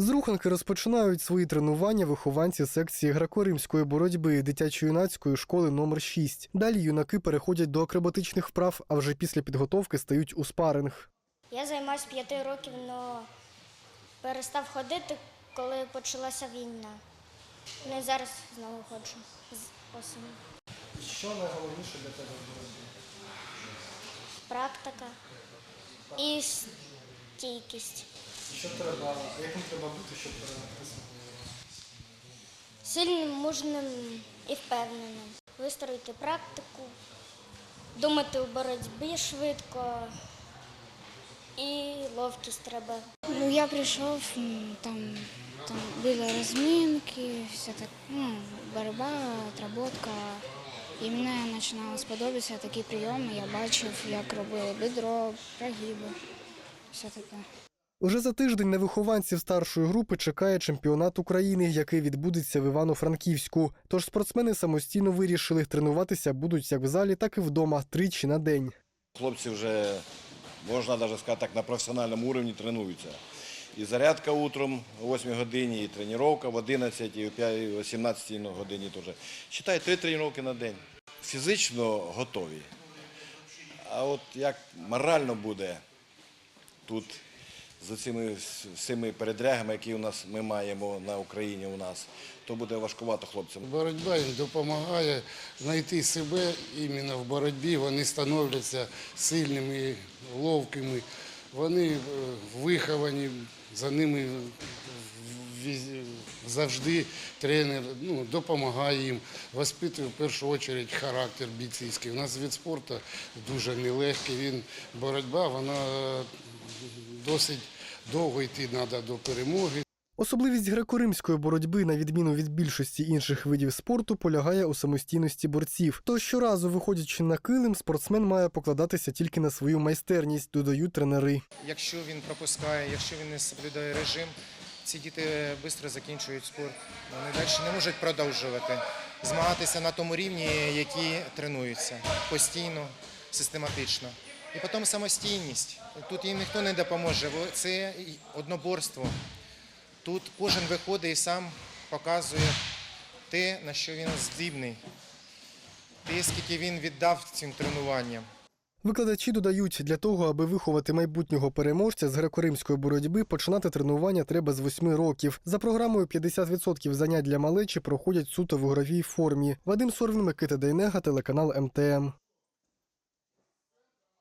З руханки розпочинають свої тренування вихованці секції греко-римської боротьби дитячо-юнацької школи номер 6 Далі юнаки переходять до акробатичних вправ, а вже після підготовки стають у спаринг. Я займаюся п'яти років, але перестав ходити, коли почалася війна. Ну і зараз знову ходжу з осені. Що найголовніше для тебе в боротьбі? Практика і стійкість. Що треба, яким треба бути, щоб перемогти? Сильним, мужним і впевненим. Вистроїти практику, думати у боротьбі швидко і ловкість треба. Ну, я пришел, м, там, там были разминки, все так, ну, борьба, отработка. І мені починало сподобатися такі прийоми. Я бачив, як робили бедро, прогиби, все таке. Уже за тиждень на вихованців старшої групи чекає чемпіонат України, який відбудеться в Івано-Франківську. Тож спортсмени самостійно вирішили тренуватися будуть як в залі, так і вдома тричі на день. Хлопці вже, можна навіть сказати так, на професіональному рівні тренуються. І зарядка утром о 8 годині, і тренування в 11, і о 5 17 годині теж. Считай, три тренування на день. Фізично готові. А от як морально буде тут з цими всіми передрягами, які у нас ми маємо на Україні у нас, то буде важкувато хлопцям. Боротьба їм допомагає знайти себе іменно в боротьбі. Вони становляться сильними, ловкими. Вони е, виховані, за ними завжди тренер ну, допомагає їм, воспитує в першу чергу характер бійцівський. У нас від спорту дуже нелегкий. Він боротьба, вона досить довго йти треба до перемоги. Особливість греко-римської боротьби, на відміну від більшості інших видів спорту, полягає у самостійності борців. Тож щоразу, виходячи на килим, спортсмен має покладатися тільки на свою майстерність, додають тренери. Якщо він пропускає, якщо він не соблюдає режим, ці діти швидко закінчують спорт. Вони далі не можуть продовжувати змагатися на тому рівні, які тренуються постійно, систематично. І потім самостійність. Тут їм ніхто не допоможе. Це одноборство. Тут кожен виходить і сам показує те, на що він здібний, те, скільки він віддав цим тренуванням. Викладачі додають, для того, аби виховати майбутнього переможця з греко-римської боротьби, починати тренування треба з 8 років. За програмою 50% занять для малечі проходять суто в ігровій формі. Вадим Сорвін, Микита Дейнега, телеканал МТМ.